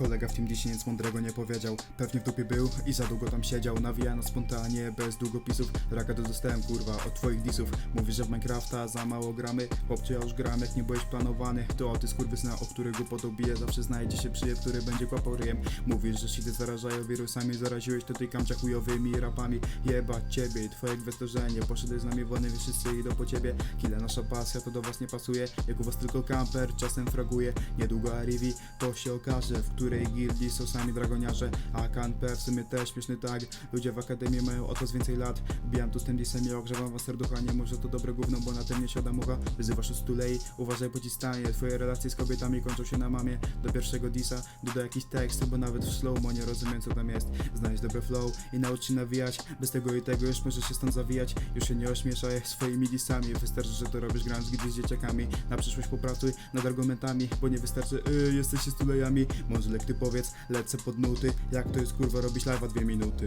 Kolega w tym dziś nic mądrego nie powiedział. Pewnie w dupie był i za długo tam siedział. Nawijano spontanie, bez długopisów. Raka to dostałem kurwa od twoich disów. Mówisz, że w Minecrafta za mało gramy? Chłopcze, ja już gram, jak nie byłeś planowany. To ty skurwysyna, o którego podobiję Zawsze znajdzie się przyjeb, który będzie kłapał Mówisz, że shity zarażają wirusami. Zaraziłeś to tykam chujowymi rapami. Jebać ciebie i twoje gwestorzenie Poszedłeś z nami wolny, wszyscy idą po ciebie. Killa nasza pasja, to do was nie pasuje. Jak u was tylko kamper, czasem fraguje. Niedługo Arrivi, to się okaże W której gildii są sami dragoniarze A KNP w sumie też śmieszny tag Ludzie w akademii mają o to z więcej lat. Bijam tu z tym disem i ogrzewam was serducha. Nie może to dobre gówno, bo na tym nie siada mucha Wyzywasz stulei, uważaj po ci stanie Twoje relacje z kobietami kończą się na mamie. Do pierwszego disa dodaj jakiś tekst Bo nawet w slow nie rozumiem co tam jest. Znajdź dobre flow i naucz się nawijać. Bez tego i tego już możesz się stąd zawijać. Już się nie ośmieszaj swoimi disami Wystarczy, że to robisz grając gdy z dzieciakami. Na przyszłość popracuj nad argumentami Bo nie wystarczy, yy, jesteście stulejami Może ty powiedz, lecę pod nuty. Jak to jest kurwa robić live'a dwie minuty